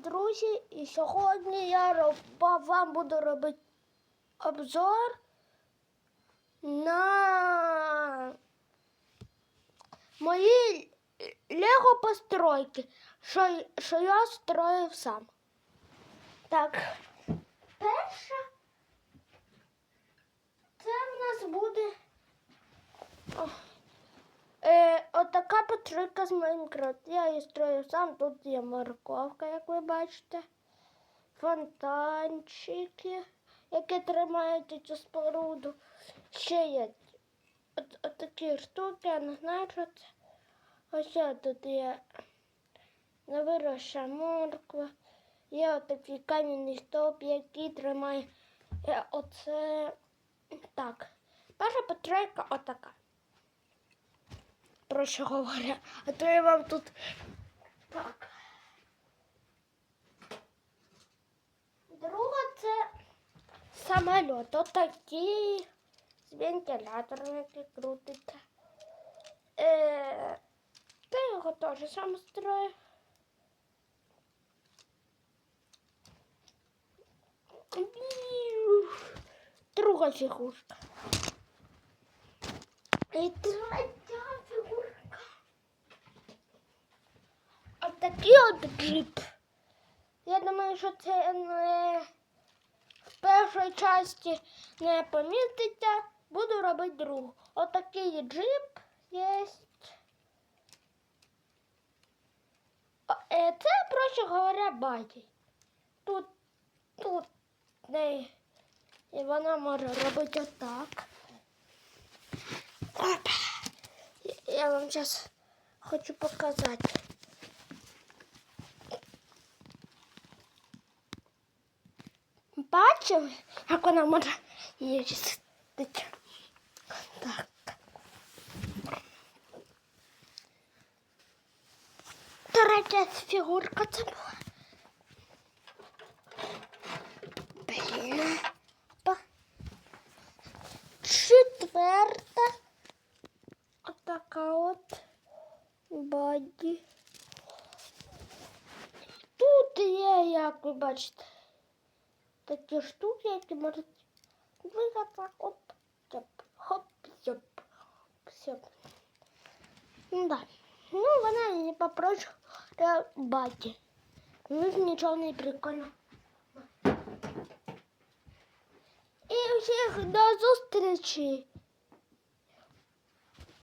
друзі, і сьогодні я вам буду робити обзор на мої лего постройки, що, що я строїв сам. Так, перша це в нас буде о, е, отака постройка з Майнкрафт. Я її строю сам. Тут є морковка, як ви бачите. Фонтанчики, які тримають цю споруду. Ще є от, от такі штуки, я не знаю, що це. Ось тут є невироща морква. Є отакий кам'яний стовп, який тримає е, оце. Так. Перша постройка отака. Що говоря, а то я вам тут так. Друга це самоліт. Отакий з вентилятором, який крутиться. Е, та його теж сам строю. Друга фігурка. І третя фігурка. От такий от. Я думаю, що це не в першій часті не поміститься. Буду робити другу. Отакий джип є. Це, проще говоря, баті. Тут, тут не. І вона може робити отак. Я вам зараз хочу показати. Бачили, як вона може їздити? Так. Третя фігурка це була. Блін. Па. Четверта. Отака от баді. Тут є, як ви бачите, такі штуки, які можуть двигатися. Оп, тьоп, хоп, тьоп, сьоп. Ну да. Ну, вона не попрошу баді. Ну, нічого не прикольно. І всіх до зустрічі.